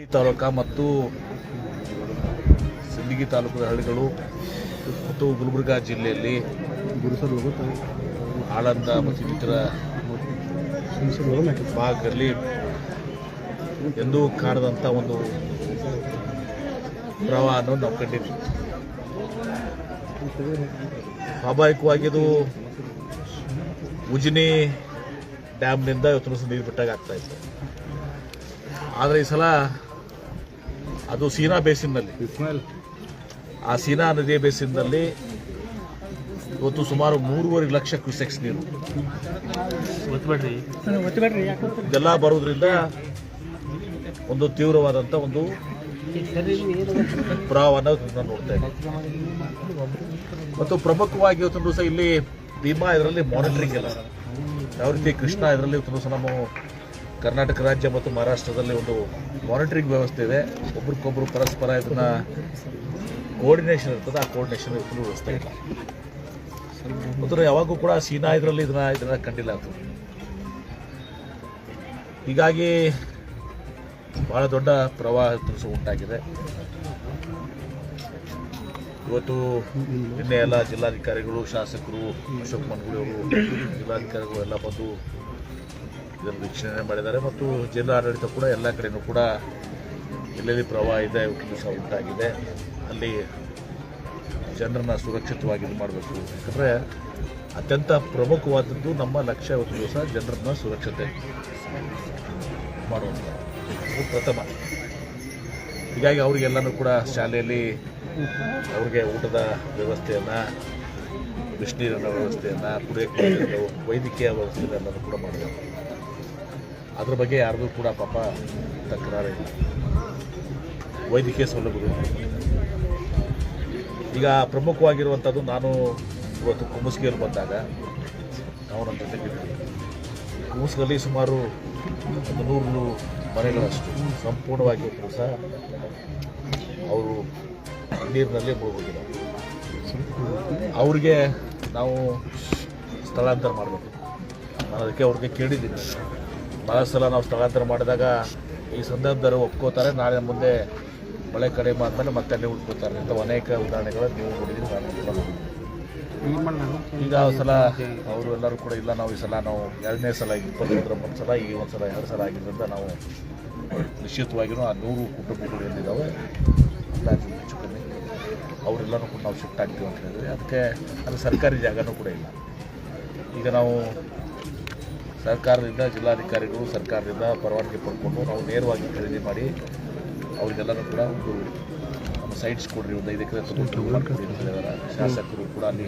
ಈ ತಾಲೂಕ ಮತ್ತು ಸಿಂದಗಿ ತಾಲೂಕದ ಹಳ್ಳಿಗಳು ಮತ್ತು ಗುಲ್ಬರ್ಗಾ ಜಿಲ್ಲೆಯಲ್ಲಿ ಆಳಂದ ಮತ್ತು ಇನ್ನಿತರ ಭಾಗದಲ್ಲಿ ಎಂದೂ ಕಾಣದಂಥ ಒಂದು ಪ್ರವಾಹವನ್ನು ನಾವು ಕಂಡಿದ್ವಿ. ಸ್ವಾಭಾವಿಕವಾಗಿ ಇದು ಉಜಿನಿ ಡ್ಯಾಮ್ನಿಂದ ಇವತ್ತು ನೀರು ಬಿಟ್ಟಾಗ ಆಗ್ತಾ ಇತ್ತು. ಆದರೆ ಈ ಸಲ ಅದು ಸೀನಾ ಬೇಸಿನ್ನಲ್ಲಿ. ಆ ಸೀನಾ ನದಿಯ ಬೇಸಿನ್ನಲ್ಲಿ ಇವತ್ತು ಸುಮಾರು ಮೂರುವರೆ ಲಕ್ಷ ಕ್ಯೂಸೆಕ್ಸ್ ನೀರು. ಇದೆಲ್ಲ ಬರೋದ್ರಿಂದ ಒಂದು ತೀವ್ರವಾದಂಥ ಒಂದು ಪ್ರವಾಹವನ್ನು ನಾವು ನೋಡ್ತಾ ಇದ್ದೀವಿ. ಮತ್ತು ಪ್ರಮುಖವಾಗಿ ಇವತ್ತೊಂದು ದಿವಸ ಇಲ್ಲಿ ಭೀಮಾ ಇದರಲ್ಲಿ ಮಾನಿಟರಿಂಗ್ ಇಲ್ಲ ಯಾವ ರೀತಿ ಕೃಷ್ಣ ಇದರಲ್ಲಿ ಇವತ್ತು ದಿವಸ ನಮ್ಮ ಕರ್ನಾಟಕ ರಾಜ್ಯ ಮತ್ತು ಮಹಾರಾಷ್ಟ್ರದಲ್ಲಿ ಒಂದು ಮಾನಿಟರಿಂಗ್ ವ್ಯವಸ್ಥೆ ಇದೆ. ಒಬ್ರಿಗೊಬ್ರು ಪರಸ್ಪರ ಇದನ್ನು ಕೋರ್ಡಿನೇಷನ್ ಇರ್ತದೆ. ಆ ಕೋರ್ಡಿನೇಷನ್ ಇವತ್ತು ವ್ಯವಸ್ಥೆ ಇಲ್ಲ. ಮತ್ತು ಯಾವಾಗೂ ಕೂಡ ಸೀನಾ ಇದರಲ್ಲಿ ಇದನ್ನ ಇದನ್ನ ಕಂಡಿಲ್ಲ ಅದು. ಹೀಗಾಗಿ ಬಹಳ ದೊಡ್ಡ ಪ್ರವಾಹ ಉಂಟಾಗಿದೆ. ಇವತ್ತು ನಿನ್ನೆ ಎಲ್ಲ ಜಿಲ್ಲಾಧಿಕಾರಿಗಳು, ಶಾಸಕರು, ಅಶೋಕ್ ಮನ್ಗುಳಿ ಅವರು, ಜಿಲ್ಲಾಧಿಕಾರಿಗಳು ಎಲ್ಲ ಬಂದು ಇದನ್ನು ವೀಕ್ಷಣೆ ಮಾಡಿದ್ದಾರೆ ಮತ್ತು ಜಿಲ್ಲಾಡಳಿತ ಕೂಡ ಎಲ್ಲ ಕಡೆಯೂ ಕೂಡ ಎಲ್ಲೆಲ್ಲಿ ಪ್ರವಾಹ ಇದೆ ದಿವಸ ಉಂಟಾಗಿದೆ. ಅಲ್ಲಿ ಜನರನ್ನು ಸುರಕ್ಷಿತವಾಗಿ ಇದು ಮಾಡಬೇಕು. ಯಾಕಂದರೆ ಅತ್ಯಂತ ಪ್ರಮುಖವಾದದ್ದು ನಮ್ಮ ಲಕ್ಷ್ಯ ಒಂದು ದಿವಸ ಜನರನ್ನ ಸುರಕ್ಷತೆ ಮಾಡುವಂಥದ್ದು ಪ್ರಥಮ. ಹೀಗಾಗಿ ಅವರಿಗೆಲ್ಲನೂ ಕೂಡ ಶಾಲೆಯಲ್ಲಿ ಅವ್ರಿಗೆ ಊಟದ ವ್ಯವಸ್ಥೆಯನ್ನು, ಬಿಸಿನೀರಿನ ವ್ಯವಸ್ಥೆಯನ್ನು ಕುಡಿಯೋಕ್ಕೆ ವೈದ್ಯಕೀಯ ವ್ಯವಸ್ಥೆಯನ್ನು ಎಲ್ಲನೂ ಕೂಡ ಮಾಡಬೇಕು ಅದ್ರ ಬಗ್ಗೆ ಯಾರಿಗೂ ಕೂಡ ಪಾಪ ತಕರಾರಿಲ್ಲ. ವೈದ್ಯಕೀಯ ಸೌಲಭ್ಯಗಳು ಈಗ ಪ್ರಮುಖವಾಗಿರುವಂಥದ್ದು ನಾನು ಇವತ್ತು ಕುಮಸ್ಗಿಯಲ್ಲಿ ಬಂದಾಗ ನಾವು ನಮ್ಮ ಕುಮಸ್ಗಲ್ಲಿ ಸುಮಾರು ಒಂದು ನೂರು ಮನೆಗಳಷ್ಟು ಸಂಪೂರ್ಣವಾಗಿ ಕೆಲಸ ಅವರು ನೀರಿನಲ್ಲಿ ಮುಳುಗೋದಿಲ್ಲ ಅವ್ರಿಗೆ ನಾವು ಸ್ಥಳಾಂತರ ಮಾಡಬೇಕು. ನಾನು ಅದಕ್ಕೆ ಅವ್ರಿಗೆ ಕೇಳಿದ್ದೀನಿ. ಭಾಳ ಸಲ ನಾವು ಸ್ಥಳಾಂತರ ಮಾಡಿದಾಗ ಈ ಸಂದರ್ಭದಲ್ಲಿ ಒಪ್ಕೋತಾರೆ. ನಾಳೆ ಮುಂದೆ ಮಳೆ ಕಡಿಮೆ ಆದಮೇಲೆ ಮತ್ತೆ ಅಲ್ಲಿ ಉಳ್ಕೋತಾರೆ ಅಂತ ಅನೇಕ ಉದಾಹರಣೆಗಳು ನೀವು ನೋಡಿದ್ದೀರಿ, ನಾನು. ಈಗ ಸಲ ಅವರು ಎಲ್ಲರೂ ಕೂಡ, ಇಲ್ಲ, ನಾವು ಈ ಸಲ ನಾವು ಎರಡನೇ ಸಲ, ಇಪ್ಪತ್ತೈದರ ಒಂದು ಸಲ ಈ ಒಂದು ಸಲ, ಎರಡು ಸಲ ಆಗಿದ್ದರಿಂದ ನಾವು ನಿಶ್ಚಿತವಾಗಿಯೂ ಆ ನೂರು ಕುಟುಂಬಗಳು ಎಲ್ಲಿದ್ದಾವೆ ಹೆಚ್ಚು ಕಮ್ಮಿ ಅವರೆಲ್ಲರೂ ಕೂಡ ನಾವು ಶಿಫ್ಟ್ ಆಗ್ತೀವಿ ಅಂತ ಹೇಳಿದ್ರೆ, ಅದಕ್ಕೆ ಅಲ್ಲಿ ಸರ್ಕಾರಿ ಜಾಗನೂ ಕೂಡ ಇಲ್ಲ. ಈಗ ನಾವು ಸರ್ಕಾರದಿಂದ ಜಿಲ್ಲಾಧಿಕಾರಿಗಳು ಸರ್ಕಾರದಿಂದ ಪರವಾನಗಿ ಪಡ್ಕೊಂಡು ನಾವು ನೇರವಾಗಿ ಖರೀದಿ ಮಾಡಿ ಅವರಿಗೆಲ್ಲರೂ ಕೂಡ ಒಂದು ನಮ್ಮ ಸೈಟ್ಸ್ ಕೊಡ್ರಿ ಒಂದು ಐದು ಎಕರೆ ಶಾಸಕರು ಕೂಡ ಅಲ್ಲಿ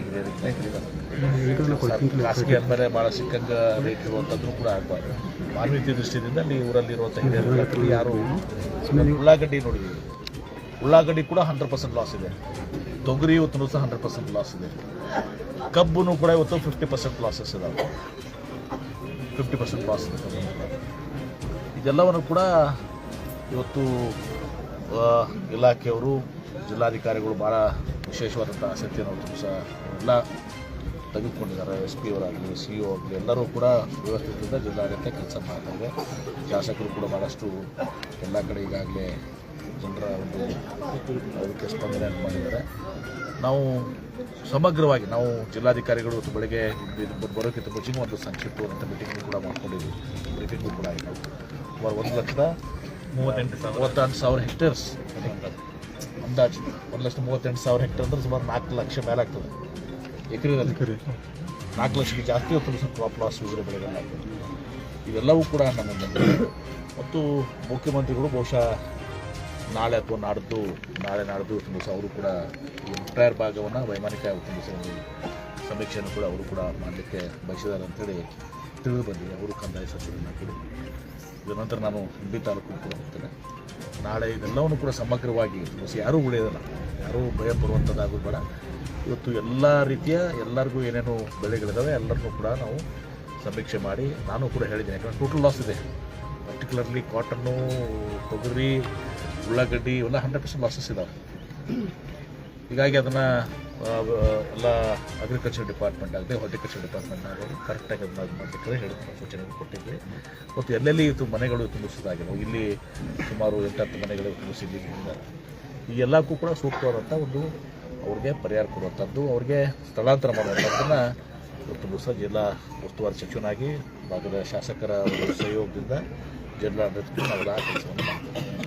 ಖಾಸಗಿ ಅಂದರೆ ಭಾಳ ಸಿಕ್ಕಂಗ ರೇಟ್ ಇರುವಂಥದ್ದು ಕೂಡ ಆಗಬಾರ್ದು. ಮಾನವೀಯತೆ ದೃಷ್ಟಿಯಿಂದ ಅಲ್ಲಿ ಊರಲ್ಲಿರುವಂಥ ಹಿರಿಯರು ಯಾರು ಉಳ್ಳಾಗಡ್ಡಿ ನೋಡಿದ್ದೀವಿ. ಉಳ್ಳಾಗಡ್ಡಿ ಕೂಡ ಹಂಡ್ರೆಡ್ ಪರ್ಸೆಂಟ್ ಲಾಸ್ ಇದೆ. ತೊಗರಿ ಇವತ್ತು ಸಹ ಹಂಡ್ರೆಡ್ ಪರ್ಸೆಂಟ್ ಲಾಸ್ ಇದೆ. ಕಬ್ಬು ಕೂಡ ಇವತ್ತು ಫಿಫ್ಟಿ ಪರ್ಸೆಂಟ್ ಲಾಸಸ್ ಇದಾವೆ. Fifty percent loss. ಇದೆಲ್ಲವನ್ನು ಕೂಡ ಇವತ್ತು ಇಲಾಖೆಯವರು, ಜಿಲ್ಲಾಧಿಕಾರಿಗಳು ಭಾಳ ವಿಶೇಷವಾದಂಥ ಆಸಕ್ತಿಯನ್ನು ಸಹ ಎಲ್ಲ ತೆಗೆದುಕೊಂಡಿದ್ದಾರೆ ಎಸ್ ಪಿ ಅವರಾಗಲಿ, ಸಿ ಒ ಆಗಲಿ, ಎಲ್ಲರೂ ಕೂಡ ವ್ಯವಸ್ಥಿತದಿಂದ ಜಿಲ್ಲಾಡಳಿತ ಕೆಲಸ ಮಾಡ್ತಾರೆ ಶಾಸಕರು ಕೂಡ ಭಾಳಷ್ಟು ಎಲ್ಲ ಕಡೆ ಈಗಾಗಲೇ ಜನರ ಒಂದು ಅದಕ್ಕೆ ಸ್ಪಂದನೆ ಮಾಡಿದ್ದಾರೆ. ನಾವು ಸಮಗ್ರವಾಗಿ ನಾವು ಜಿಲ್ಲಾಧಿಕಾರಿಗಳು ಇವತ್ತು ಬೆಳಗ್ಗೆ ಬರೋಕ್ಕಿಂತ ಮುಂಚೆಗೂ ಒಂದು ಸಂಕ್ಷಿಪ್ತವಾದಂಥ ಮೀಟಿಂಗ್ ಕೂಡ ಮಾಡ್ಕೊಂಡಿದ್ವಿ. ಬ್ರೀಫಿಂಗು ಕೂಡ ಆಯಿತು. ಸುಮಾರು ಒಂದು ಲಕ್ಷದ ಮೂವತ್ತೆಂಟು ಸಾವಿರ. ಮೂವತ್ತೆಂಟು ಸಾವಿರ ಹೆಕ್ಟೇರ್ಸ್ ಅಂದಾಜು. ಒಂದು ಲಕ್ಷದ ಮೂವತ್ತೆಂಟು ಸಾವಿರ ಹೆಕ್ಟೇರ್ ಅಂದರೆ ಸುಮಾರು ನಾಲ್ಕು ಲಕ್ಷ ಮೇಲೆ ಆಗ್ತದೆ. ಎಕರೆದಲ್ಲಿ ನಾಲ್ಕು ಲಕ್ಷಕ್ಕೆ ಜಾಸ್ತಿ ಹೊತ್ತು ಕ್ರಾಪ್ ಲಾಸ್ ಉಳಿದ್ರೆ ಬೆಳೆಗಳಾಗ್ತದೆ. ಇವೆಲ್ಲವೂ ಕೂಡ ನಮ್ಮ ಮತ್ತು ಮುಖ್ಯಮಂತ್ರಿಗಳು ಬಹುಶಃ ನಾಳೆ ಅಥವಾ ನಾಡ್ದು, ನಾಳೆ ನಾಡ್ದು ದಿವಸ ಅವರು ಕೂಡ ಈ ಭಾಗವನ್ನು ವೈಮಾನಿಕ ದಿವಸ ಒಂದು ಸಮೀಕ್ಷೆಯನ್ನು ಕೂಡ ಅವರು ಕೂಡ ಮಾಡಲಿಕ್ಕೆ ಬಯಸಿದ್ದಾರೆ ಅಂತೇಳಿ ತಿಳಿದು ಬಂದಿದೆ. ಅವರು ಕಂದಾಯ ಸಚಿವರನ್ನ ಕೂಡ. ಇದರ ನಂತರ ನಾನು ಹುಂಡಿ ತಾಲೂಕು ಕೂಡ ಹೋಗ್ತೇನೆ. ನಾಳೆ ಇದೆಲ್ಲವನ್ನು ಕೂಡ ಸಮಗ್ರವಾಗಿ ಯಾರೂ ಉಳಿಯೋದಿಲ್ಲ. ಯಾರೂ ಭಯ ಬರುವಂಥದ್ದಾಗೂ ಬೇಡ. ಇವತ್ತು ಎಲ್ಲ ರೀತಿಯ ಎಲ್ಲರಿಗೂ ಏನೇನು ಬೆಳೆಗಳಿದ್ದಾವೆ ಎಲ್ಲರಿಗೂ ಕೂಡ ನಾವು ಸಮೀಕ್ಷೆ ಮಾಡಿ ನಾನು ಕೂಡ ಹೇಳಿದ್ದೀನಿ. ಯಾಕಂದರೆ ಟೋಟಲ್ ಲಾಸ್ ಇದೆ. ಪರ್ಟಿಕ್ಯುಲರ್ಲಿ ಕಾಟನ್ನು ತೊಗರಿ ಉಳ್ಳಾಗಡ್ಡಿ ಇವೆಲ್ಲ ಹಂಡ್ರೆಡ್ ಪರ್ಸೆಂಟ್ ಲಾಸಸ್ ಇದ್ದಾವೆ ಹೀಗಾಗಿ ಅದನ್ನು ಎಲ್ಲ ಅಗ್ರಿಕಲ್ಚರ್ ಡಿಪಾರ್ಟ್ಮೆಂಟ್ ಆಗಲಿ ಹಾರ್ಟಿಕಲ್ಚರ್ ಡಿಪಾರ್ಟ್ಮೆಂಟ್ ಆಗಲಿ ಕರೆಕ್ಟಾಗಿ ಅದನ್ನ ಇದು ಮಾಡಬೇಕಾದ್ರೆ ಹೇಳಿದ್ರು, ಸೂಚನೆಗಳು ಕೊಟ್ಟಿದ್ವಿ. ಮತ್ತು ಎಲ್ಲೆಲ್ಲಿ ಇದು ಮನೆಗಳು ತುಂಬಿಸೋದಾಗಿಲ್ಲ ಇಲ್ಲಿ ಸುಮಾರು ಎಂಟತ್ತು ಮನೆಗಳು ತುಂಬಿಸಿದ್ದರಿಂದ ಈ ಎಲ್ಲಕ್ಕೂ ಕೂಡ ಸೂಕ್ತವಾದಂಥ ಒಂದು ಅವ್ರಿಗೆ ಪರಿಹಾರ ಕೊಡುವಂಥದ್ದು ಅವ್ರಿಗೆ ಸ್ಥಳಾಂತರ ಮಾಡುವಂಥದ್ದನ್ನು ದಿವಸ ಜಿಲ್ಲಾ ಉಸ್ತುವಾರಿ ಸಚಿವನಾಗಿ, ಭಾಗದ ಶಾಸಕರ ಸಹಯೋಗದಿಂದ ಜಿಲ್ಲಾಡಳಿತಕ್ಕೆ ನಾವೆಲ್ಲ ಕೆಲಸವನ್ನು ಮಾಡ್ತೀವಿ.